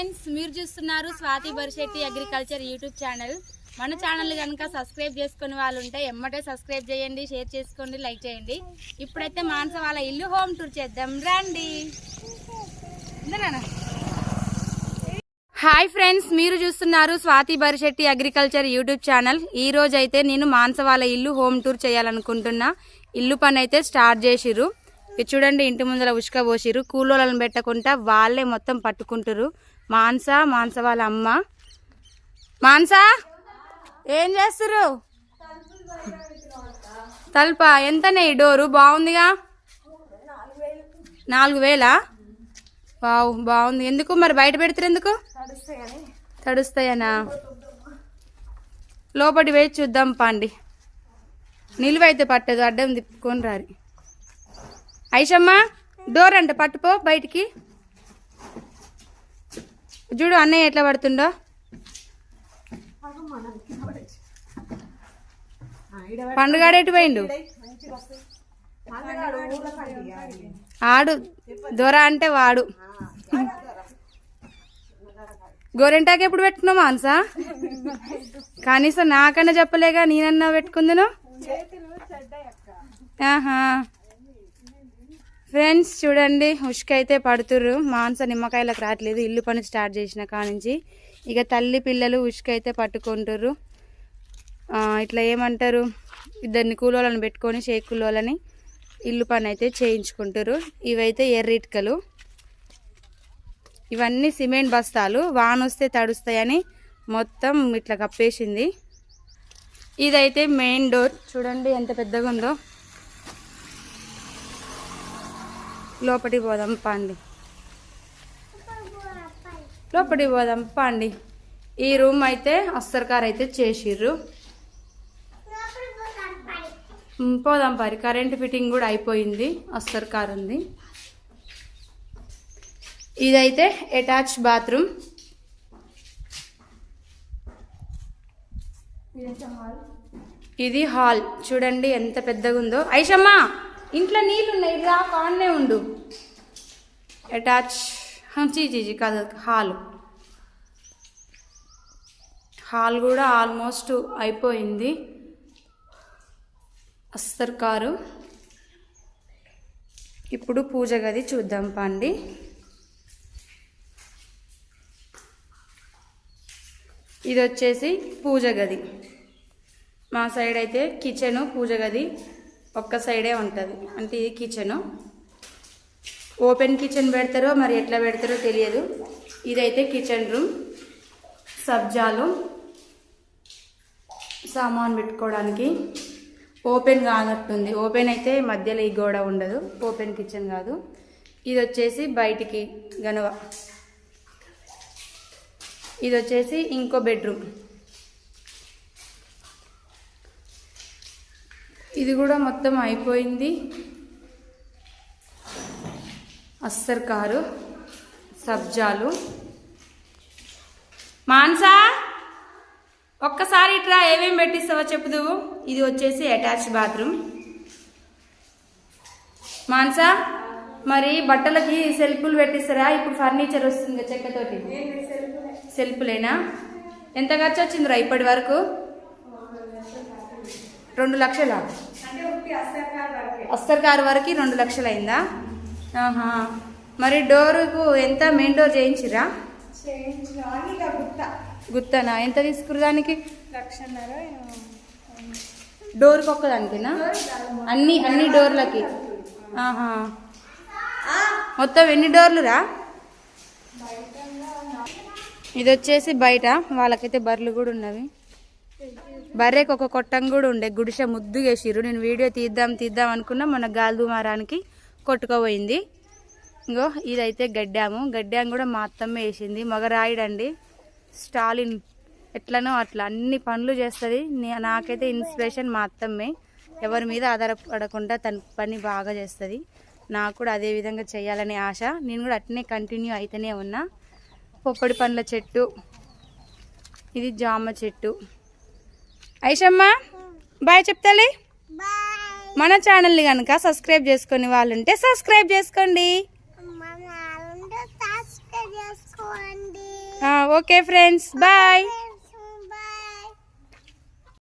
Friends మీరు చూస్తున్నారు Swathi Barisetti agriculture YouTube channel. మన ఛానల్ కనుక సబ్స్క్రైబ్ చేసుకునే వాళ్ళు ఉంటే ఎమ్మటే సబ్స్క్రైబ్ చేయండి షేర్ చేసుకోండి లైక్ చేయండి. ఇప్పుడైతే మానస వాళ్ళ ఇల్లు హోమ్ టూర్ చేద్దాం. రండి. హాయ్ ఫ్రెండ్స్ మీరు చూస్తున్నారు Swathi Barisetti agriculture YouTube channel. ఈ రోజు అయితే నేను మానస వాళ్ళ ఇల్లు హోమ్ టూర్ చేయాలనుకుంటున్నా. ఇల్లు పని అయితే స్టార్ట్ చేసిర్రు. చూడండి ఇంటి ముందర ఉసుక పోసిరు కూలోళ్ళని పెట్టకుండా వాళ్ళే మొత్తం పట్టుకుంటారు మానస మానస వాళ్ళ అమ్మ. మానస ఏం చేస్తురు తలుప ఎంతనే ఈ డోరు? బాగుందిగా? నాలుగు వేలా? వావ్ బాగుంది. ఎందుకు? మరి బయట పెడతారు ఎందుకు? తడుస్తాయనా? లోపటి వేచి చూద్దాం పాండి. నిలువైతే పట్టదు అడ్డం తిప్పుకొని రారి. ఐషమ్మ డోర్ అంట పట్టుపో బయటికి. చూడు అన్నయ్య ఎట్లా పడుతుండో. పండుగాడేటి పోయిండు? ఆడు దొర అంటే వాడు. గోరెంటాకి ఎప్పుడు పెట్టుకున్నావు మాన్సా? కనీసం నాకన్నా చెప్పలేగా నేనన్నా పెట్టుకుందును? ఆహా. ఫ్రెండ్స్ చూడండి ఉష్క అయితే పడుతుర్రు. మాంస నిమ్మకాయలకు రావట్లేదు. ఇల్లు పని స్టార్ట్ చేసిన కానించి ఇక తల్లి పిల్లలు ఉష్క అయితే పట్టుకుంటుర్రు ఇట్లా ఏమంటారు? ఇద్దరిని కూలోళ్ళని పెట్టుకొని షేక్ కూలోళ్ళని ఇల్లు పని అయితే చేయించుకుంటారు ఇవైతే ఎర్రిటికలు. ఇవన్నీ సిమెంట్ బస్తాలు. వాన వస్తే తడుస్తాయని మొత్తం ఇట్లా కప్పేసింది. ఇదైతే మెయిన్ డోర్. చూడండి ఎంత పెద్దగా ఉందో లోపలికి పోదాం పండి. లోపలికి పోదాం పాండి. ఈ రూమ్ అయితే అస్తర్కార్ అయితే చేసిర్రు. పోదాం పరి. కరెంట్ ఫిట్టింగ్ కూడా అయిపోయింది అస్తర్కార్ ఉంది ఇదైతే అటాచ్ బాత్రూమ్. ఇది హాల్. చూడండి ఎంత పెద్దగా ఉందో ఐషమ్మా! ఇంట్లో నీళ్ళు ఉన్నాయి రా కాన్నే ఉండు. అటాచ్. చీజీజీ కాదు హాల్. హాల్ కూడా ఆల్మోస్ట్ అయిపోయింది. అస్తర్ కారు. ఇప్పుడు పూజ గది చూద్దాం పండి. ఇది వచ్చేసి పూజ గది. మా సైడ్ అయితే కిచెను పూజ గది. ఒక్క సైడే ఉంటుంది. అంటే ఇది కిచెను? ఓపెన్ కిచెన్ పెడతారో మరి ఎట్లా పెడతారో తెలియదు. ఇదైతే కిచెన్ రూమ్. సబ్జాలు. సామాన్ పెట్టుకోవడానికి. ఓపెన్ కానట్టుంది. ఓపెన్ అయితే మధ్యలో ఈ గోడ ఉండదు. ఓపెన్ కిచెన్ కాదు. ఇది వచ్చేసి బయటికి గనవ. ఇది వచ్చేసి ఇంకో బెడ్రూమ్. ఇది కూడా మొత్తం అయిపోయింది. అస్తర్ కారు సబ్జాలు. మాన్సా ఒక్కసారి ఇట్రా ఏమేమి పెట్టిస్తావో చెప్పుదువు ఇది వచ్చేసి అటాచ్ బాత్రూమ్. మాన్సా మరి బట్టలకి సెల్ఫ్లు పెట్టిస్తారా? ఇప్పుడు ఫర్నిచర్ వస్తుంది చెక్కతోటి. సెల్ఫ్లేనా? ఎంత ఖర్చు వచ్చిందిరా ఇప్పటి వరకు? రెండు లక్షలా? అస్తర్ కారు వరకు. రెండు లక్షలు అయిందా ఆహా. మరి డోరుకు ఎంత మెయిన్ డోర్ చేయించిరా గుత్తనా? ఎంత తీసుకురు దానికి? డోర్కి ఒక్కదానికినా అన్ని అన్ని డోర్లకి. ఆహా. మొత్తం ఎన్ని డోర్లు రా ఇది వచ్చేసి బయట. వాళ్ళకైతే బర్రెలు కూడా ఉన్నవి. బర్రెకి ఒక కొట్టం కూడా ఉండే. గుడిసె ముద్దు వేసిర్రు నేను వీడియో తీద్దాం తీద్దాం అనుకున్నా మన గాలి దుమారానికి కొట్టుకోపోయింది. ఇంకో ఇదైతే గడ్డాము. గడ్డాం కూడా మా అత్తమ్మ వేసింది. మగరాయుడండి స్టాలిన్ ఎట్లనో అట్లా అన్ని పనులు చేస్తుంది. నాకైతే ఇన్స్పిరేషన్ మా అత్తమ్మే. ఎవరి మీద ఆధారపడకుండా తన పని బాగా చేస్తుంది. నాకు కూడా అదే విధంగా చేయాలనే ఆశ. నేను కూడా అట్నే కంటిన్యూ అయితేనే ఉన్నా. పొప్పడి పండ్ల చెట్టు. ఇది జామ చెట్టు. ఐషమ్మ బాయ్ చెప్తాలి మన ఛానల్ని కనుక సబ్స్క్రైబ్ చేసుకుని వాళ్ళు ఉంటే సబ్స్క్రైబ్ చేసుకోండి. Okay friends bye.